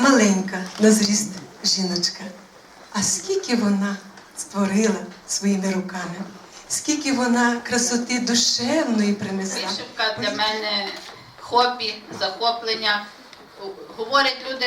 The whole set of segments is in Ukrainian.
маленька на зріст жіночка. А скільки вона створила своїми руками, скільки вона красоти душевної принесла. Вишивка для мене хобі, захоплення. Говорять люди,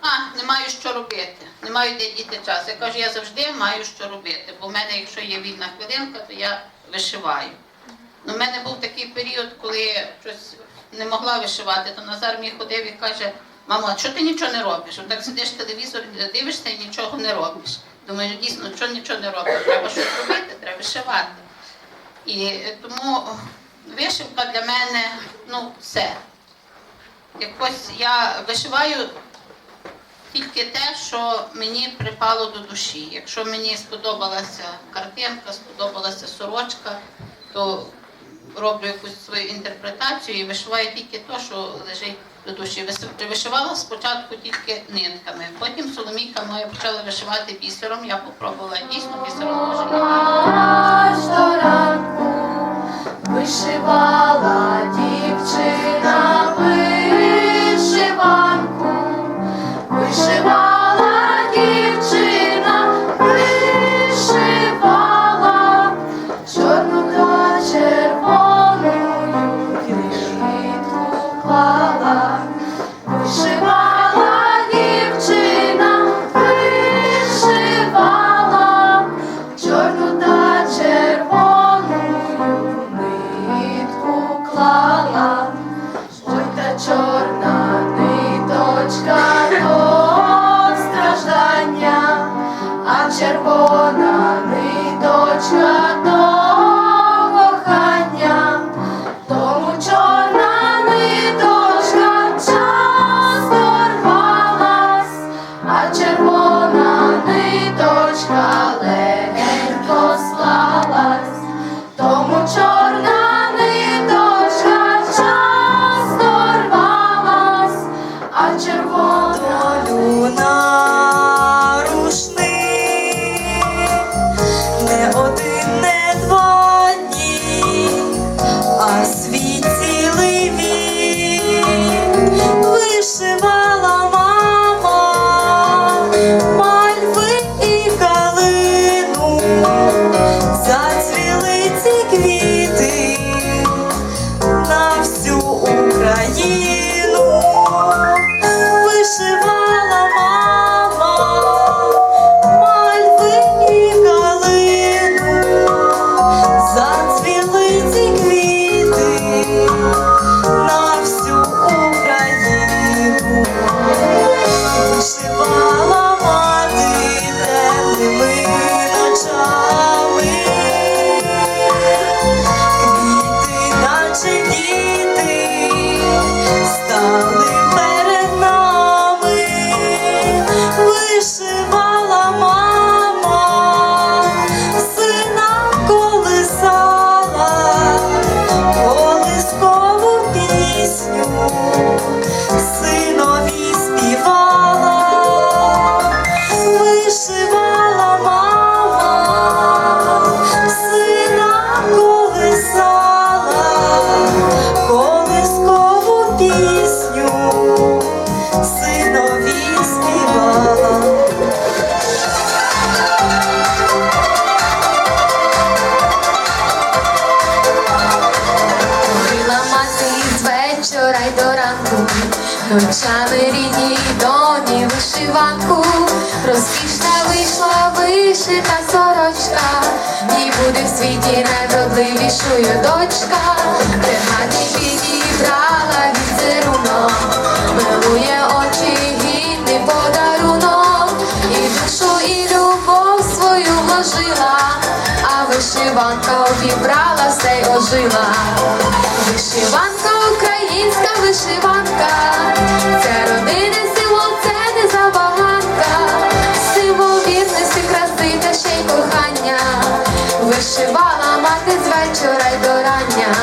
а не маю що робити, не маю де діти час. Я кажу, я завжди маю що робити, бо в мене, якщо є вільна хвилинка, то я вишиваю. Ну, в мене був такий період, коли щось не могла вишивати, то Назар мені ходив і каже, мамо, а чого ти нічого не робиш? От так сидиш телевізор, дивишся і нічого не робиш. Думаю, дійсно, чого нічого не робиш? Треба щось робити, треба вишивати. І тому вишивка для мене ну, все. Якось я вишиваю тільки те, що мені припало до душі. Якщо мені сподобалася картинка, сподобалася сорочка, то роблю якусь свою інтерпретацію і вишиваю тільки те, що лежить до душі. Вишивала спочатку тільки нитками, потім Соломійка моя почала вишивати бісером. Я попробувала дійсно бісером дуже світі найвродливішою дочка, де гарні підібрала візерунок, милує очі гідний подарунок, і душу, і любов свою вложила, а вишиванка обібрала все й ожила. Вишиванка, українська вишиванка, це родини Вишивала мати з вечора й до рання,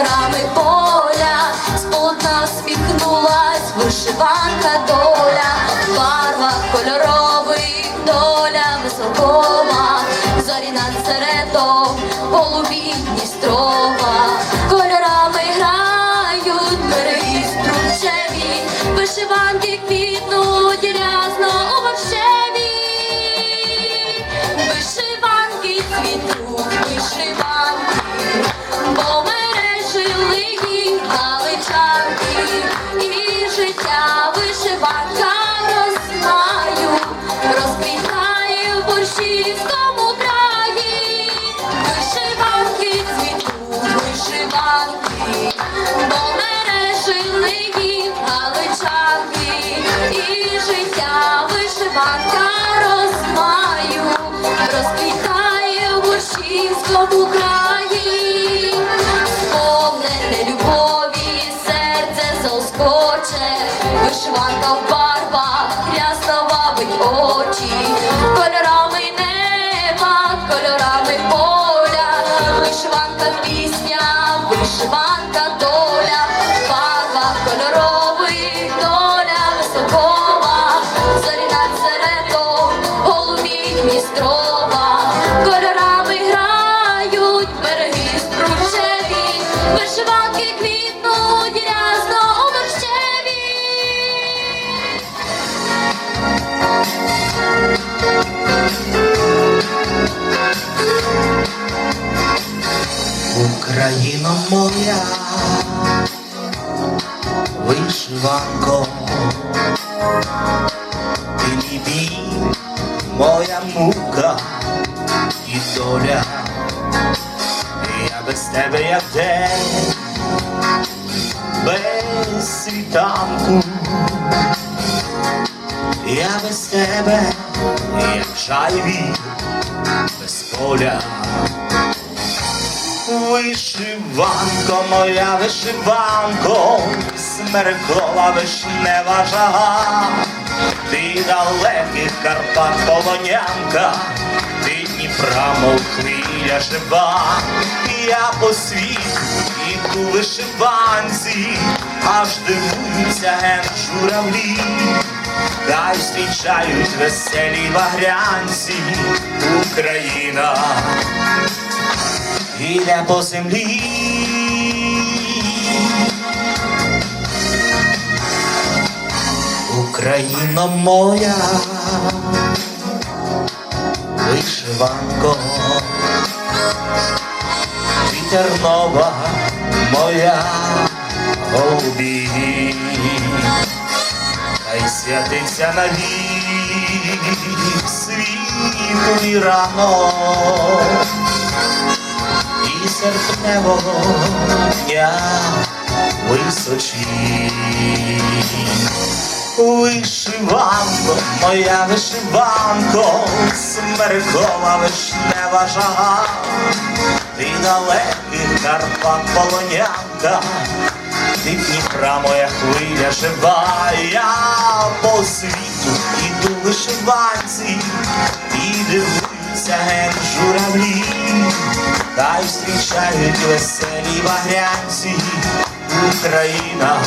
кольорами поля, сполотна всміхнулась, вишиванка доля, в барвах кольорових доля високова, зорі над середом, голубі Дністрова, кольорами грають береги стручеві, вишиванки квітнуть вишиванка в барвах, рясно вабить очі, кольорами неба, кольорами поля, вишиванка пісня, вишиванка Україно моя, вишиванко, ти мій біль, моя мука і доля, я без тебе як день, без світанку, я без тебе, як жайві, без поля. Вишиванко, моя вишиванко, смеркова вишнева жага, ти далеких Карпат полонянка, ти Дніпра, мов хвиля жива, я по світу іду вишиванці, аж дивуються ген журавлі, та й зустрічають веселі багрянці, Україна іде по землі. Україна моя, вишиванко, вітер нова моя голубі, хай святиться навік світу і ранок і серпневого дня височі. Вишиванко, моя вишиванко, смеркова вишнева жага, ти далеких Карпат полонянка, ти Дніпра моя хвиля жива, я по світу іду вишиванці і дивуюся ген журавлі, та й зустрічають веселі багрянці, Україна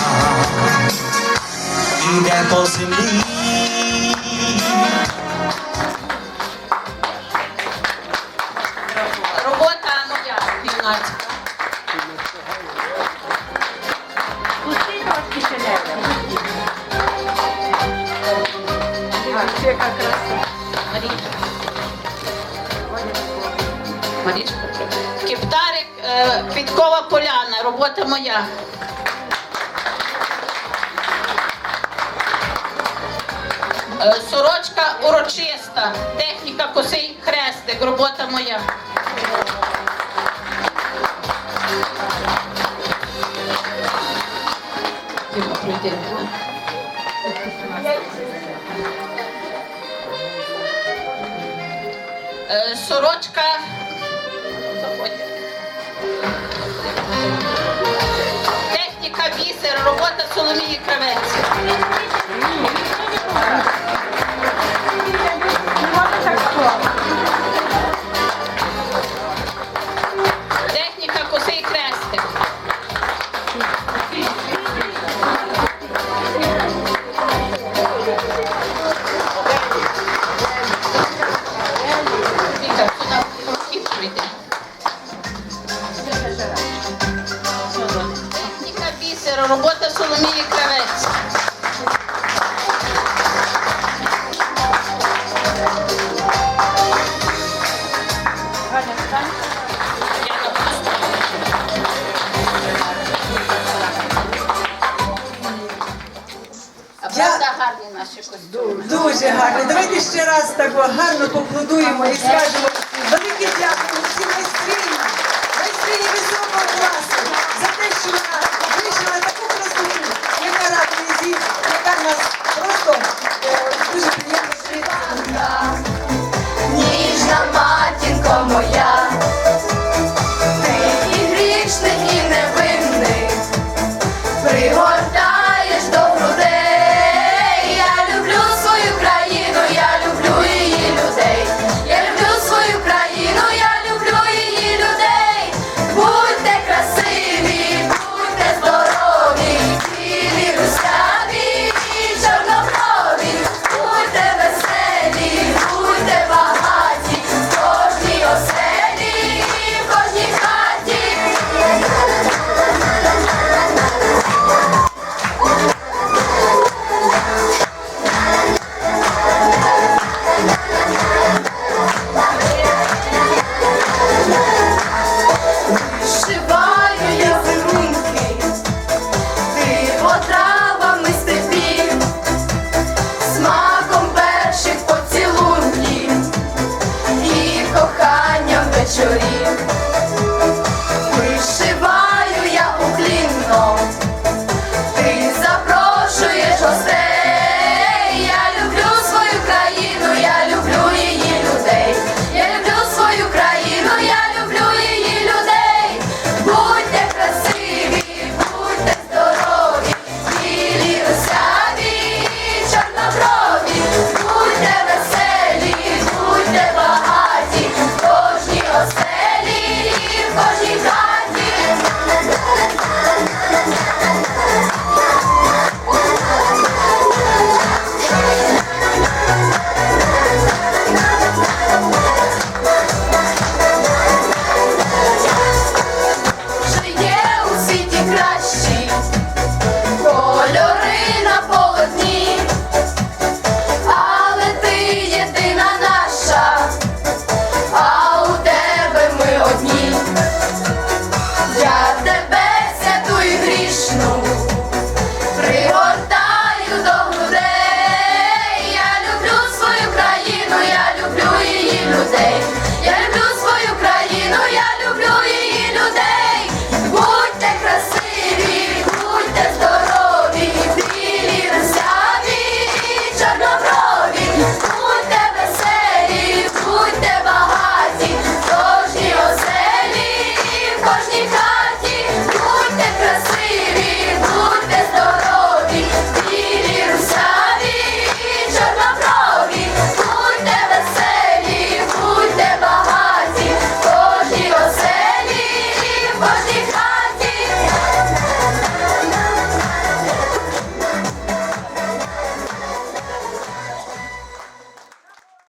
іде по землі. Робота моя юнацька. Марічка. Марічка. Кептарик, е, Квіткова поляна, робота моя. Е, Сорочка урочиста, техніка косий хрестик, робота моя. Е, Сорочка. Робота Соломії Дуже гарно. Давайте ще раз так гарно поплодуємо і скажемо.